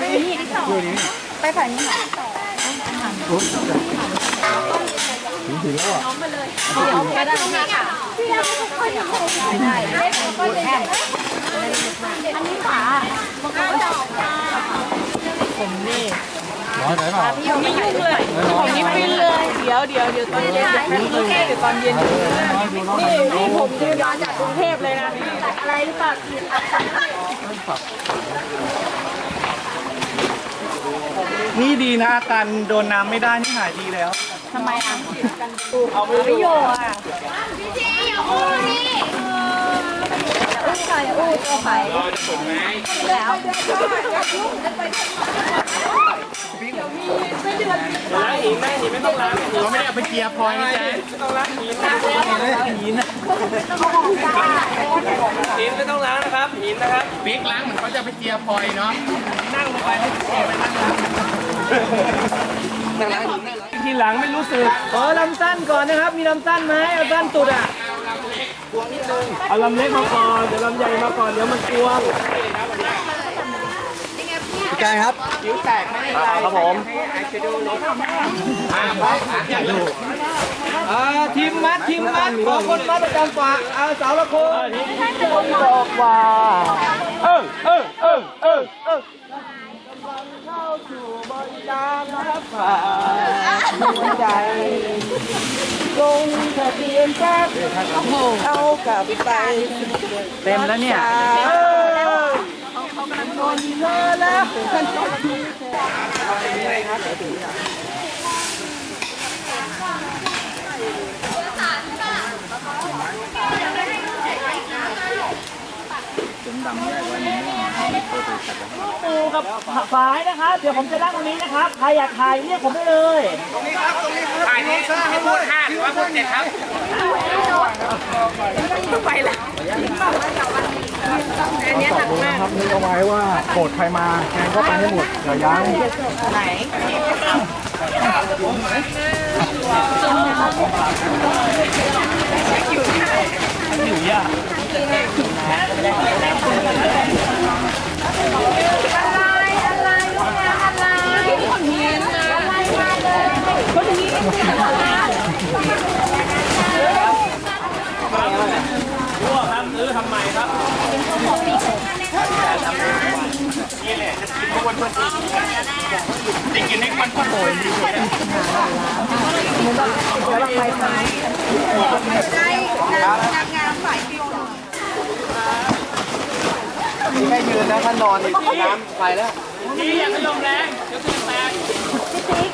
ไปฝั่งนี้หน่อยถึงถึงแล้วอะเดี๋ยวไปด้านนี้ค่ะพี่ยังไม่ค่อยอยากได้เล็กก็จะใหญ่อันนี้ฝามันก็จะออกมาน้อยไปเปล่าพี่ยังไม่ยุ่งเลยผมนี่ฟินเลย เดี๋ยวเดี๋ยวเดี๋ยวตอนเย็นเดี๋ยวแค่เดี๋ยวตอนเย็นน้อยดูน้อยนี่นี่ผมจะย้อนจากกรุงเทพเลยนะอะไรหรือเปล่า นี่ดีนะอาการโดนน้ำไม่ได้นี่หายดีแล้ว ทำไมอะเอาไปไม่โยอะอู้ใส่อู้ตัวไผ่แล้วเราไม่ได้เอาไปเกียร์พลอยนะจ๊ะหิน ไม่ต้องล้างนะครับหินนะครับบิ๊กล้างเหมือนเขาจะไปเกียร์พลอยเนาะทีหลังไม่รู้สึกขอลำสั้นก่อนนะครับ มีลำสั้นไหมเอาสั้นสุดอะเอาลำเล็กมาก่อนเดี๋ยวลำใหญ่มาก่อนเดี๋ยวมันกวงพี่กายครับครับผมอ่า ทีมมัดทีมมัดขอคนมัดประจำฝ่าอาสาวละคนดอกว่าเออเออเออเออเออใจลงทะเบียนแป๊บเอากลับไปเต็มแล้วเนี่ยเขากำลังโดนเธอแล ปูกับฝายนะครับ เดี๋ยวผมจะนั่งตรงนี้นะครับ ใครอยากถ่ายเรียกผมได้เลยถ่ายนี้ให้พูดห้าหรือว่าพูดเจ็ดครับครับนึกเอาไว้ว่าโกรธใครมาแกงก็ไปให้หมดอย่ายั้งไหน รั่วครับซื้อทำใหม่ครับจริงๆนี่มันก็โอยดีแค่ยืนนะถ้านอนนี่น้ำไปแล้วนี่อย่าไปลมแรงเดี๋ยวตัวแตก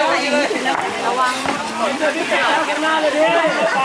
ระวังเดิฝาเลยดิไป